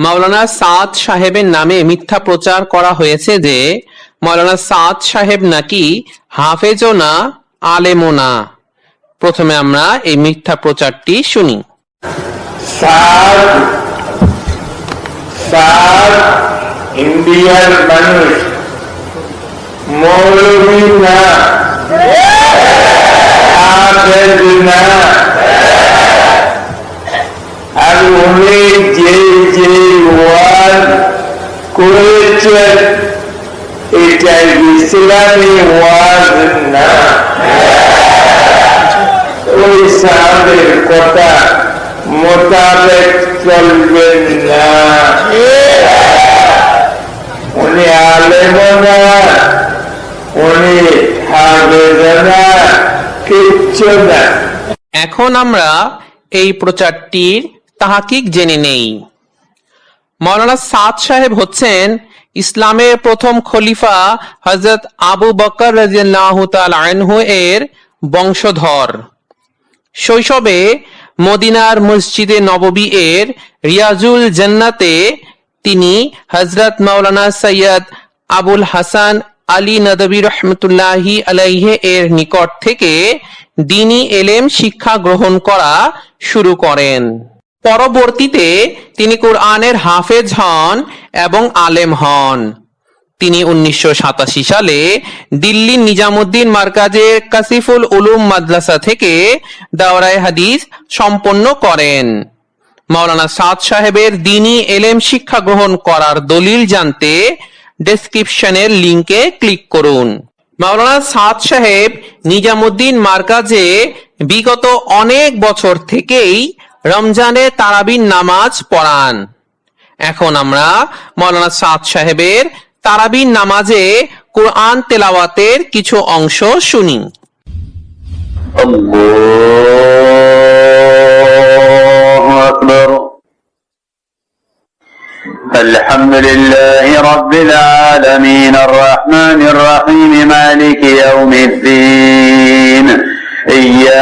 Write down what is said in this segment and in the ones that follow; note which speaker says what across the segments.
Speaker 1: মাওলানা সাদ সাহেবের নামে মিথ্যা প্রচার করা হয়েছে যে, মাওলানা সাদ সাহেব নাকি হাফেজও না, আলেমও না। প্রথমে আমরা এই মিথ্যা প্রচারটি শুনি।
Speaker 2: ইন্ডিয়ার মানুষ যে যে ওয়াজ করেছেন ওই সাহাবের কথা মোতাবেক না। উনি আলেম না উনি না কিচ্ছু না।
Speaker 1: এখন আমরা এই প্রচারটির তাহাকিক জেনে নেই। মৌলানা সাদ সাহেব হচ্ছেন ইসলামের প্রথম খলিফা হজরত আবু বকর রাজিয়াল্লাহু এর বংশধর। শৈশবে মদিনার মসজিদে নববী এর রিয়াজুল জান্নাতে তিনি হজরত মাওলানা সৈয়দ আবুল হাসান আলী নদবী রহমতুল্লাহি আলাইহে এর নিকট থেকে দিনী এলেম শিক্ষা গ্রহণ করা শুরু করেন। পরবর্তীতে তিনি কোরআনের হাফেজ হন এবং আলেম হন। তিনি উনিশশো সাতাশি সালে দিল্লির নিজামুদ্দিন মার্কাজের কাসিফুল উলুম মাদ্রাসা থেকে দাওরায় হাদিস সম্পন্ন করেন। মাওলানা সাদ সাহেবের দিনী এলেম শিক্ষা গ্রহণ করার দলিল জানতে ডেসক্রিপশনের লিংকে ক্লিক করুন। মাওলানা সাদ সাহেব নিজামুদ্দিন মার্কাজে বিগত অনেক বছর থেকেই রমজানে তারাবির নামাজ পড়ান এখন আমরা মৌলানা সাদ সাহেবের তারাবির নামাজে কোরআন তেলাওয়াতের কিছু অংশ শুনি
Speaker 3: الله أكبر الحمد لله رب العالمين الرحمن الرحيم مالك يوم الدين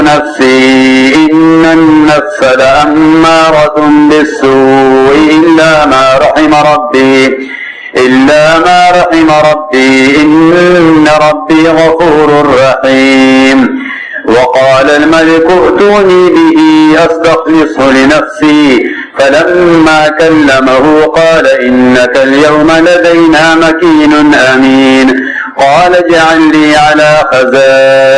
Speaker 3: نفسي إن النفس لأمارة بالسوء إلا ما رحم ربي إلا ما رحم ربي إن ربي غفور رحيم. وقال الملك ائتوني به أستخلصه لنفسي. فلما كلمه قال إنك اليوم لدينا مكين أمين. قال اجعل لي على خزائن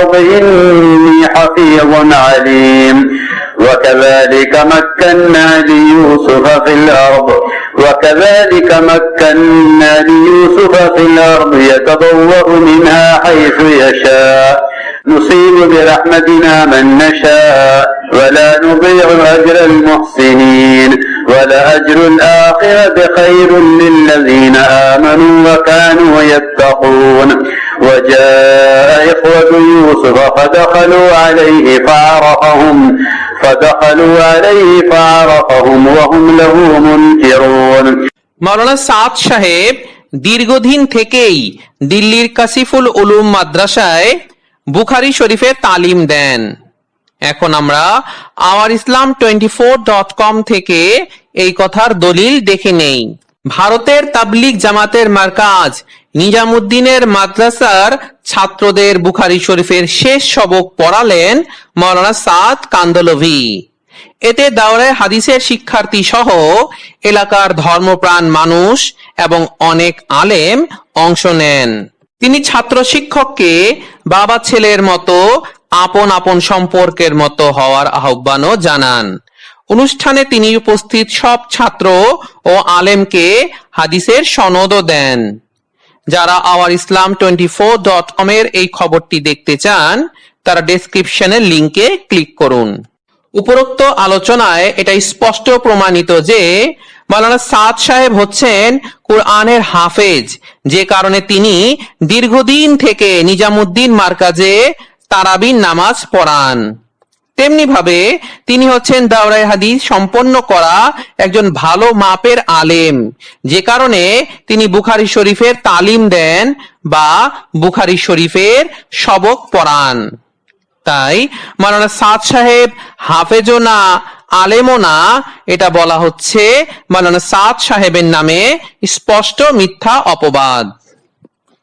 Speaker 3: الأرض إني حفيظ عليم. وكذلك مكنا ليوسف في الأرض وكذلك مكنا ليوسف في الأرض يتبوأ منها حيث يشاء. نصيب برحمتنا من نشاء ولا نضيع أجر المحسنين. ولأجر الآخرة خير للذين آمنوا وكانوا يتقون. وجاء إخوة يوسف فدخلوا عليه فعرفهم فدخلوا عليه فعرفهم وهم له منكرون
Speaker 1: মৌলানা সাদ সাহেব দীর্ঘদিন থেকেই দিল্লির কাসিফুল উলুম মাদ্রাসায় বুখারি শরীফে তালিম দেন এখন আমরা our Islam twenty four dot com থেকে এই কথার দলিল দেখে নেই ভারতের তাবলিগ জামাতের মার্কাজ, নিজামুদ্দিনের মাদ্রাসার ছাত্রদের বুখারি শরীফের শেষ সবক পড়ালেন মৌলানা সাদ কান্দলভি। এতে দাওরায় হাদিসের শিক্ষার্থী সহ এলাকার ধর্মপ্রাণ মানুষ এবং অনেক আলেম অংশ নেন। তিনি ছাত্র শিক্ষককে বাবা ছেলের মতো আপন আপন সম্পর্কের মতো হওয়ার আহ্বানও জানান। অনুষ্ঠানে তিনি উপস্থিত সব ছাত্র ও আলেমকে হাদিসের সনদও দেন। যারা our Islam twenty four dot com এর এই খবরটি দেখতে চান, তারা ডেসক্রিপশনের লিংকে ক্লিক করুন। উপরোক্ত আলোচনায় এটা স্পষ্ট প্রমাণিত যে, মাওলানা সাদ সাহেব হচ্ছেন কোরআনের হাফেজ। যে কারণে তিনি দীর্ঘদিন থেকে নিজামুদ্দিন মার্কাজে তারাবিন নামাজ পড়ান। তেমনি ভাবে তিনি হচ্ছেন দাওরাই হাদিস সম্পন্ন করা একজন ভালো মাপের আলেম। যে কারণে তিনি বুখারি শরীফের তালিম দেন বা বুখারি শরীফের সবক পড়ান। তাই মাওলানা সাদ সাহেব হাফেজও না, আলেমও না, এটা বলা হচ্ছে মাওলানা সাদ সাহেবের নামে স্পষ্ট মিথ্যা অপবাদ।